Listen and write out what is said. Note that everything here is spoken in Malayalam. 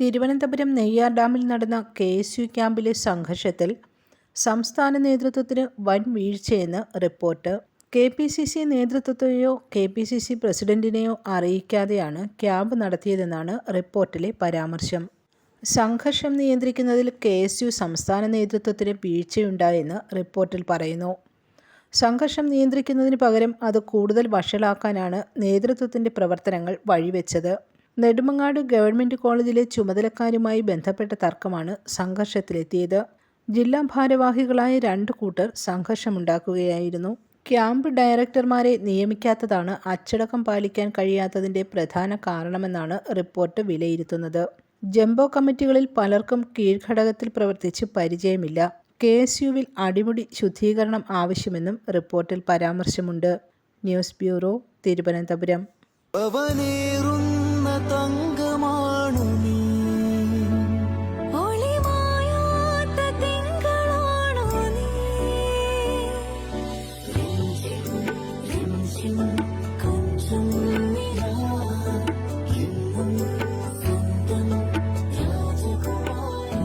തിരുവനന്തപുരം നെയ്യാർ ഡാമിൽ നടന്ന കെ എസ് യു ക്യാമ്പിലെ സംഘർഷത്തിൽ സംസ്ഥാന നേതൃത്വത്തിന് വൻ വീഴ്ചയെന്ന് report. K P C C നേതൃത്വത്തെയോ K P C C പ്രസിഡന്റിനെയോ അറിയിക്കാതെയാണ് ക്യാമ്പ് നടത്തിയതെന്നാണ് റിപ്പോർട്ടിലെ പരാമർശം. സംഘർഷം നിയന്ത്രിക്കുന്നതിൽ കെ എസ് യു സംസ്ഥാന നേതൃത്വത്തിന് വീഴ്ചയുണ്ടായെന്ന് റിപ്പോർട്ടിൽ പറയുന്നു. സംഘർഷം നിയന്ത്രിക്കുന്നതിന് പകരം അത് കൂടുതൽ വഷളാക്കാനാണ് നേതൃത്വത്തിന്റെ പ്രവർത്തനങ്ങൾ വഴിവെച്ചത്. നെടുമങ്ങാട് ഗവൺമെന്റ് കോളേജിലെ ചുമതലക്കാരുമായി ബന്ധപ്പെട്ട തർക്കമാണ് സംഘർഷത്തിലെത്തിയത്. ജില്ലാ ഭാരവാഹികളായ രണ്ട് കൂട്ടർ സംഘർഷമുണ്ടാക്കുകയായിരുന്നു. ക്യാമ്പ് ഡയറക്ടർമാരെ നിയമിക്കാത്തതാണ് അച്ചടക്കം പാലിക്കാൻ കഴിയാത്തതിന്റെ പ്രധാന കാരണമെന്നാണ് റിപ്പോർട്ട് വിലയിരുത്തുന്നത്. ജംബോ കമ്മിറ്റികളിൽ പലർക്കും കീഴ്ഘടകത്തിൽ പ്രവർത്തിച്ച് പരിചയമില്ല. കെ എസ് യുവിൽ അടിമുടി ശുദ്ധീകരണം ആവശ്യമെന്നും റിപ്പോർട്ടിൽ പരാമർശമുണ്ട്. News bureau Thiruvananthapuram.